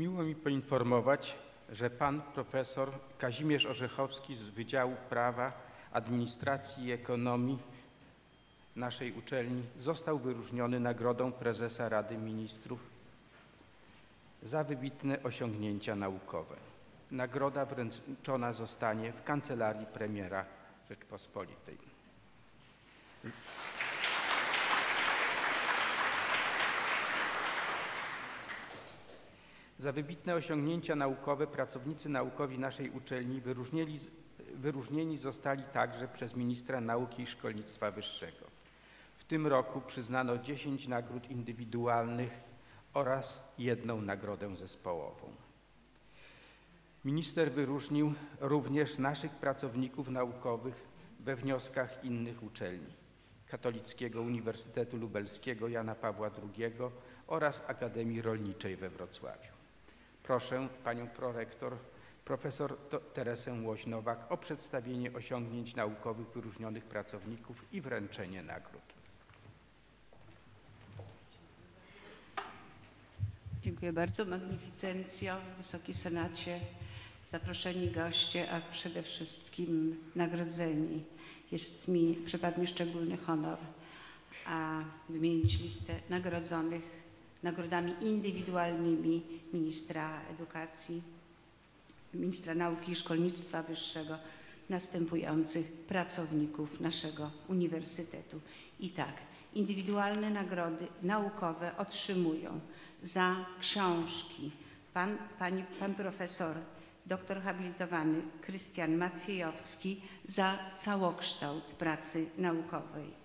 Miło mi poinformować, że pan profesor Kazimierz Orzechowski z Wydziału Prawa, Administracji i Ekonomii naszej uczelni został wyróżniony Nagrodą Prezesa Rady Ministrów za wybitne osiągnięcia naukowe. Nagroda wręczona zostanie w Kancelarii Premiera Rzeczpospolitej. Za wybitne osiągnięcia naukowe pracownicy naukowi naszej uczelni wyróżnieni, zostali także przez ministra nauki i szkolnictwa wyższego. W tym roku przyznano 10 nagród indywidualnych oraz jedną nagrodę zespołową. Minister wyróżnił również naszych pracowników naukowych we wnioskach innych uczelni Katolickiego Uniwersytetu Lubelskiego Jana Pawła II oraz Akademii Rolniczej we Wrocławiu. Proszę panią prorektor profesor Teresę Łoś-Nowak o przedstawienie osiągnięć naukowych wyróżnionych pracowników i wręczenie nagród. Dziękuję bardzo. Magnificencjo, Wysoki Senacie, zaproszeni goście, a przede wszystkim nagrodzeni. Jest mi, przypadł mi szczególny honor, a wymienić listę nagrodzonych nagrodami indywidualnymi ministra edukacji, ministra nauki i szkolnictwa wyższego, następujących pracowników naszego uniwersytetu. I tak, indywidualne nagrody naukowe otrzymują za książki pan, pani, pan profesor doktor habilitowany Krystian Matwiejowski za całokształt pracy naukowej.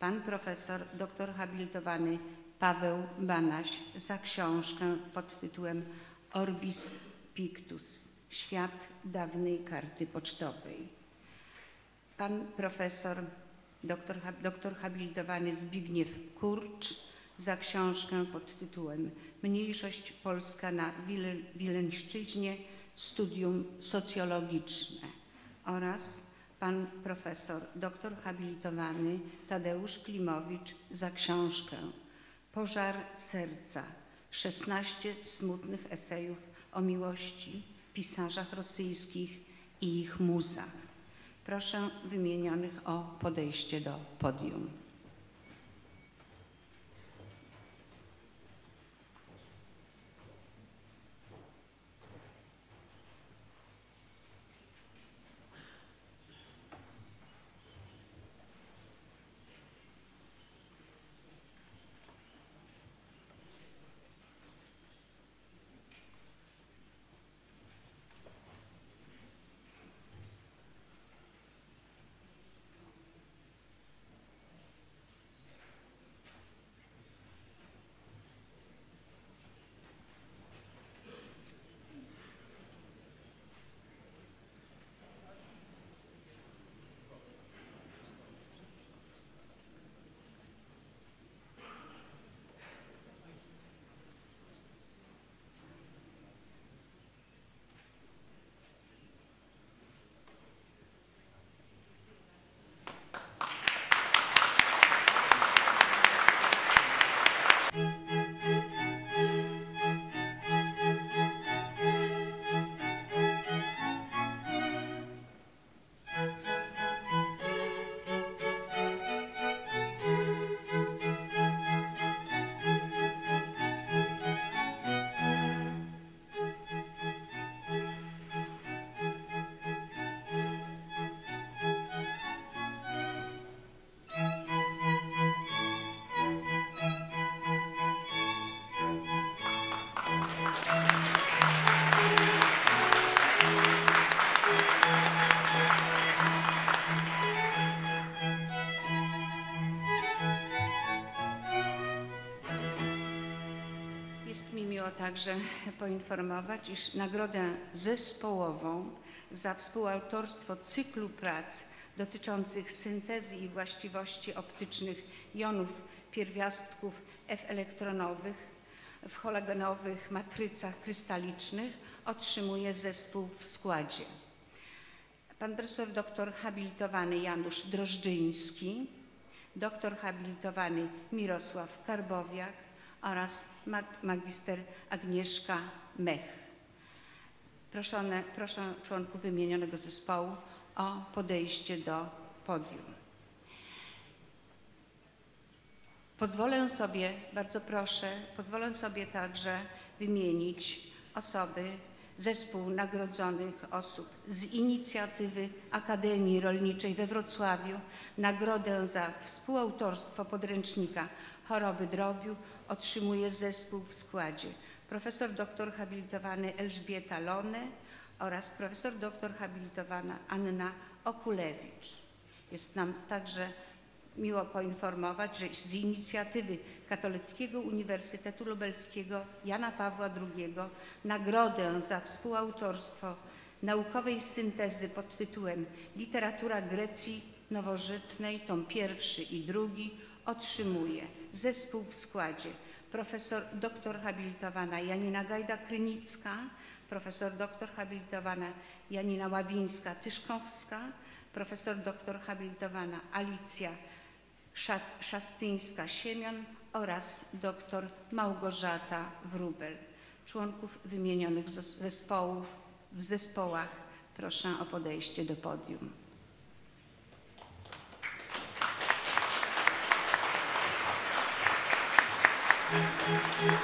Pan profesor doktor habilitowany Paweł Banaś za książkę pod tytułem Orbis Pictus – Świat dawnej karty pocztowej. Pan profesor doktor, doktor habilitowany Zbigniew Kurcz za książkę pod tytułem Mniejszość Polska na Wileńszczyźnie – Studium Socjologiczne oraz pan profesor doktor habilitowany Tadeusz Klimowicz za książkę Pożar serca 16 smutnych esejów o miłości, pisarzach rosyjskich i ich muzach. Proszę wymienionych o podejście do podium. Także poinformować, iż nagrodę zespołową za współautorstwo cyklu prac dotyczących syntezy i właściwości optycznych jonów pierwiastków F-elektronowych w halogenowych matrycach krystalicznych otrzymuje zespół w składzie. Pan profesor doktor habilitowany Janusz Drożdżyński, doktor habilitowany Mirosław Karbowiak oraz mag- magister Agnieszka Mech. Proszone, proszę członków wymienionego zespołu o podejście do podium. Pozwolę sobie, bardzo proszę, pozwolę sobie także wymienić osoby, zespół nagrodzonych osób z inicjatywy Akademii Rolniczej we Wrocławiu. Nagrodę za współautorstwo podręcznika choroby drobiu otrzymuje zespół w składzie profesor doktor habilitowany Elżbieta Lone oraz profesor doktor habilitowana Anna Okulewicz. Jest nam także miło poinformować, że z inicjatywy Katolickiego Uniwersytetu Lubelskiego Jana Pawła II nagrodę za współautorstwo naukowej syntezy pod tytułem Literatura Grecji Nowożytnej, tom pierwszy i drugi otrzymuje zespół w składzie profesor doktor habilitowana Janina Gajda-Krynicka, profesor doktor habilitowana Janina Ławińska-Tyszkowska, profesor doktor habilitowana Alicja Szastyńska-Siemion oraz doktor Małgorzata Wrubel. Członków wymienionych zes- zespołów w zespołach proszę o podejście do podium. Dziękuję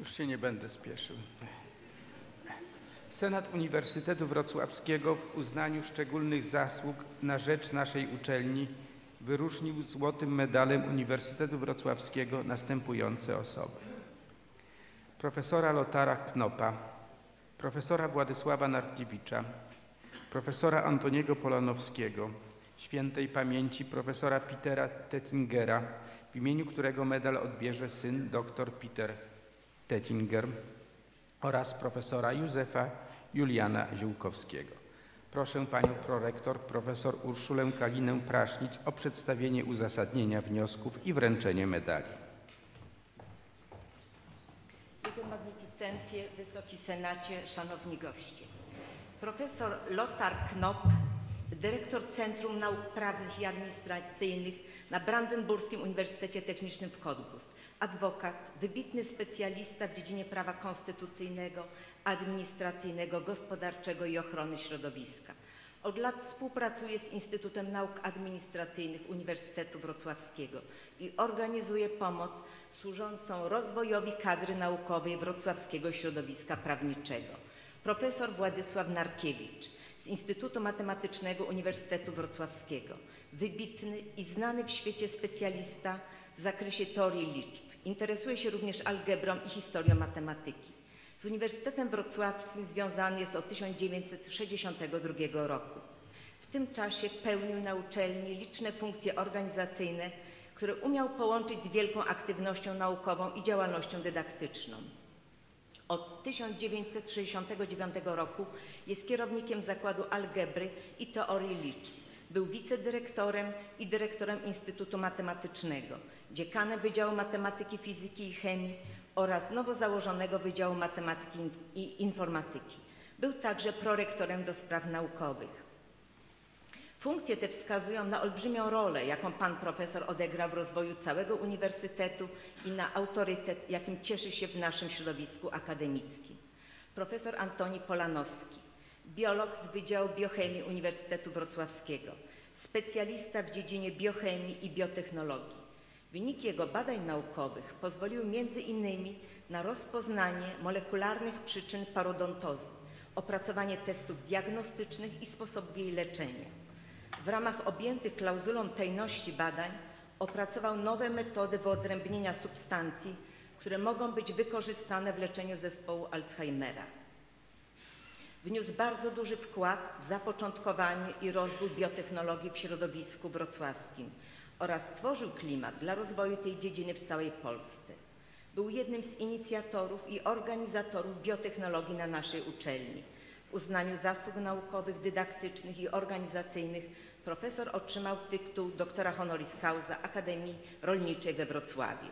Już się nie będę spieszył. Senat Uniwersytetu Wrocławskiego w uznaniu szczególnych zasług na rzecz naszej uczelni wyróżnił złotym medalem Uniwersytetu Wrocławskiego następujące osoby. Profesora Lotara Knopa, profesora Władysława Narkiewicza, profesora Antoniego Polanowskiego, świętej pamięci profesora Petera Tettingera, w imieniu którego medal odbierze syn dr Peter Tettinger oraz profesora Józefa Juliana Ziółkowskiego. Proszę panią prorektor profesor Urszulę Kalinę Prasznic o przedstawienie uzasadnienia wniosków i wręczenie medali. Jego magnificencje, Wysoki Senacie, Szanowni goście. Profesor Lothar Knop, dyrektor Centrum Nauk Prawnych i Administracyjnych na Brandenburskim Uniwersytecie Technicznym w Cottbus, adwokat, wybitny specjalista w dziedzinie prawa konstytucyjnego, administracyjnego, gospodarczego i ochrony środowiska. Od lat współpracuje z Instytutem Nauk Administracyjnych Uniwersytetu Wrocławskiego i organizuje pomoc służącą rozwojowi kadry naukowej wrocławskiego środowiska prawniczego. Profesor Władysław Narkiewicz z Instytutu Matematycznego Uniwersytetu Wrocławskiego, wybitny i znany w świecie specjalista w zakresie teorii liczb. Interesuje się również algebrą i historią matematyki. Z Uniwersytetem Wrocławskim związany jest od 1962 roku. W tym czasie pełnił na uczelni liczne funkcje organizacyjne, które umiał połączyć z wielką aktywnością naukową i działalnością dydaktyczną. Od 1969 roku jest kierownikiem Zakładu Algebry i Teorii Liczb. Był wicedyrektorem i dyrektorem Instytutu Matematycznego, dziekanem Wydziału Matematyki, Fizyki i Chemii oraz nowo założonego Wydziału Matematyki i Informatyki. Był także prorektorem do spraw naukowych. Funkcje te wskazują na olbrzymią rolę, jaką pan profesor odegrał w rozwoju całego uniwersytetu i na autorytet, jakim cieszy się w naszym środowisku akademickim. Profesor Antoni Polanowski, biolog z Wydziału Biochemii Uniwersytetu Wrocławskiego, specjalista w dziedzinie biochemii i biotechnologii. Wyniki jego badań naukowych pozwoliły między innymi na rozpoznanie molekularnych przyczyn parodontozy, opracowanie testów diagnostycznych i sposobów jej leczenia. W ramach objętych klauzulą tajności badań opracował nowe metody wyodrębnienia substancji, które mogą być wykorzystane w leczeniu zespołu Alzheimera. Wniósł bardzo duży wkład w zapoczątkowanie i rozwój biotechnologii w środowisku wrocławskim oraz stworzył klimat dla rozwoju tej dziedziny w całej Polsce. Był jednym z inicjatorów i organizatorów biotechnologii na naszej uczelni. W uznaniu zasług naukowych, dydaktycznych i organizacyjnych profesor otrzymał tytuł doktora honoris causa Akademii Rolniczej we Wrocławiu.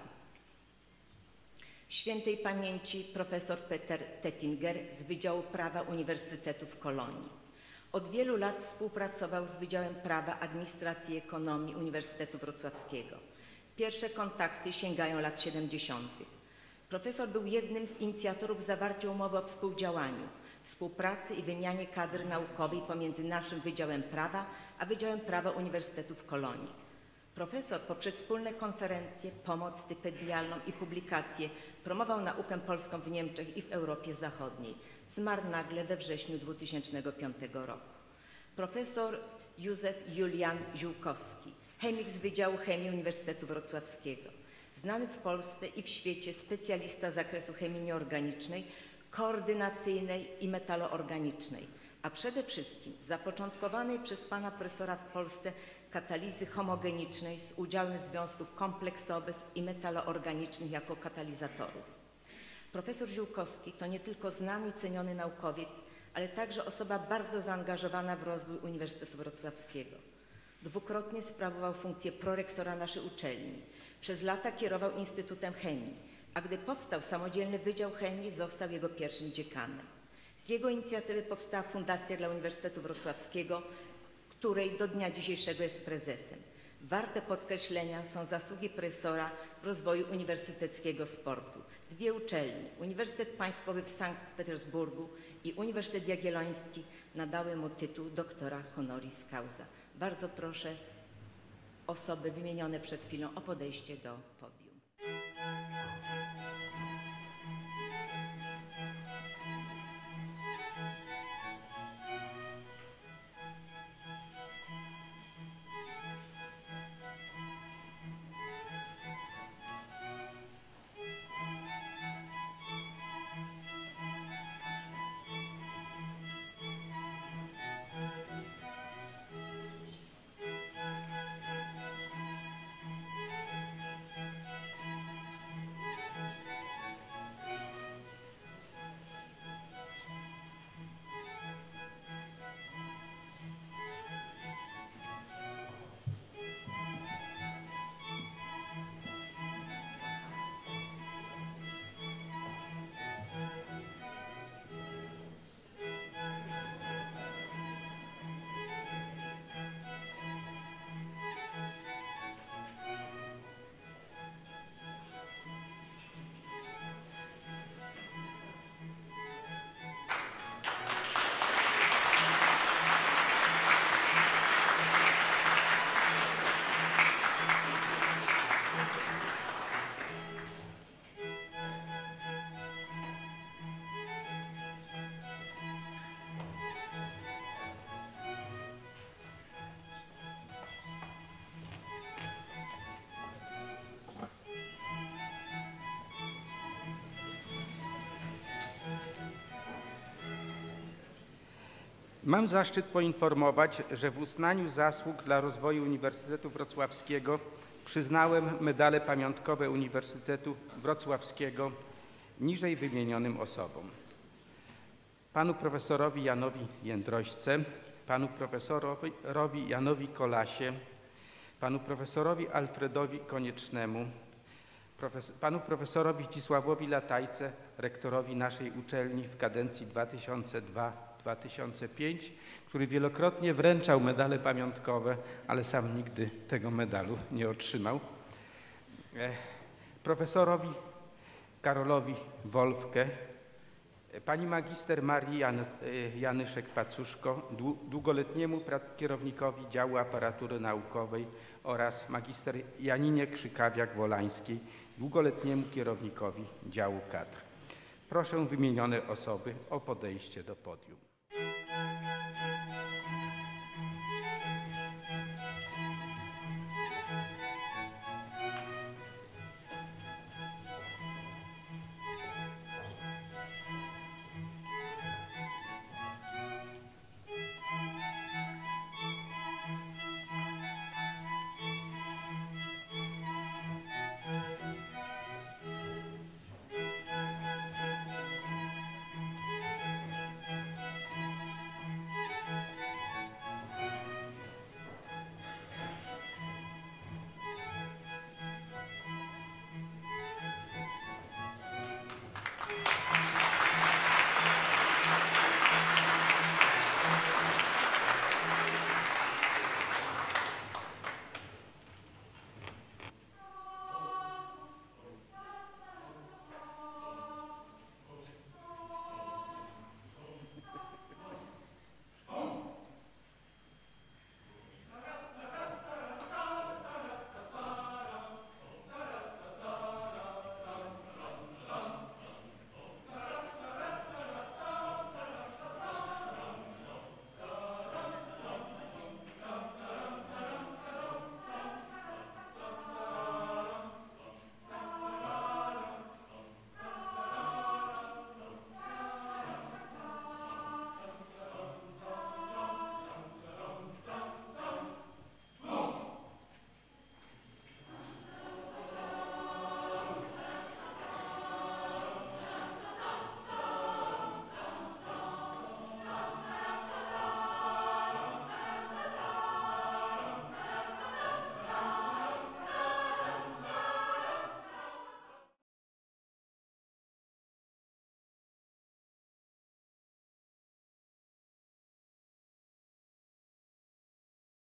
Świętej pamięci profesor Peter Tettinger z Wydziału Prawa Uniwersytetu w Kolonii. Od wielu lat współpracował z Wydziałem Prawa, Administracji i Ekonomii Uniwersytetu Wrocławskiego. Pierwsze kontakty sięgają lat 70. Profesor był jednym z inicjatorów zawarcia umowy o współdziałaniu, współpracy i wymianie kadr naukowej pomiędzy naszym Wydziałem Prawa a Wydziałem Prawa Uniwersytetu w Kolonii. Profesor poprzez wspólne konferencje, pomoc stypendialną i publikacje promował naukę polską w Niemczech i w Europie Zachodniej. Zmarł nagle we wrześniu 2005 roku. Profesor Józef Julian Ziółkowski, chemik z Wydziału Chemii Uniwersytetu Wrocławskiego. Znany w Polsce i w świecie specjalista z zakresu chemii nieorganicznej, koordynacyjnej i metaloorganicznej, a przede wszystkim zapoczątkowanej przez pana profesora w Polsce katalizy homogenicznej z udziałem związków kompleksowych i metaloorganicznych jako katalizatorów. Profesor Ziółkowski to nie tylko znany i ceniony naukowiec, ale także osoba bardzo zaangażowana w rozwój Uniwersytetu Wrocławskiego. Dwukrotnie sprawował funkcję prorektora naszej uczelni. Przez lata kierował Instytutem Chemii, a gdy powstał samodzielny Wydział Chemii, został jego pierwszym dziekanem. Z jego inicjatywy powstała Fundacja dla Uniwersytetu Wrocławskiego, której do dnia dzisiejszego jest prezesem. Warte podkreślenia są zasługi profesora w rozwoju uniwersyteckiego sportu. Dwie uczelnie, Uniwersytet Państwowy w Sankt Petersburgu i Uniwersytet Jagielloński nadały mu tytuł doktora honoris causa. Bardzo proszę osoby wymienione przed chwilą o podejście do podium. Mam zaszczyt poinformować, że w uznaniu zasług dla rozwoju Uniwersytetu Wrocławskiego przyznałem medale pamiątkowe Uniwersytetu Wrocławskiego niżej wymienionym osobom. Panu profesorowi Janowi Jędrośce, panu profesorowi Rowi Janowi Kolasie, panu profesorowi Alfredowi Koniecznemu, panu profesorowi Zdzisławowi Latajce, rektorowi naszej uczelni w kadencji 2002-2005, który wielokrotnie wręczał medale pamiątkowe, ale sam nigdy tego medalu nie otrzymał. E, Profesorowi Karolowi Wolfke, pani magister Marii Jan, e, Janyszek-Pacuszko, dłu- długoletniemu kierownikowi działu aparatury naukowej oraz magister Janinie Krzykawiak-Wolańskiej, długoletniemu kierownikowi działu kadr. Proszę wymienione osoby o podejście do podium.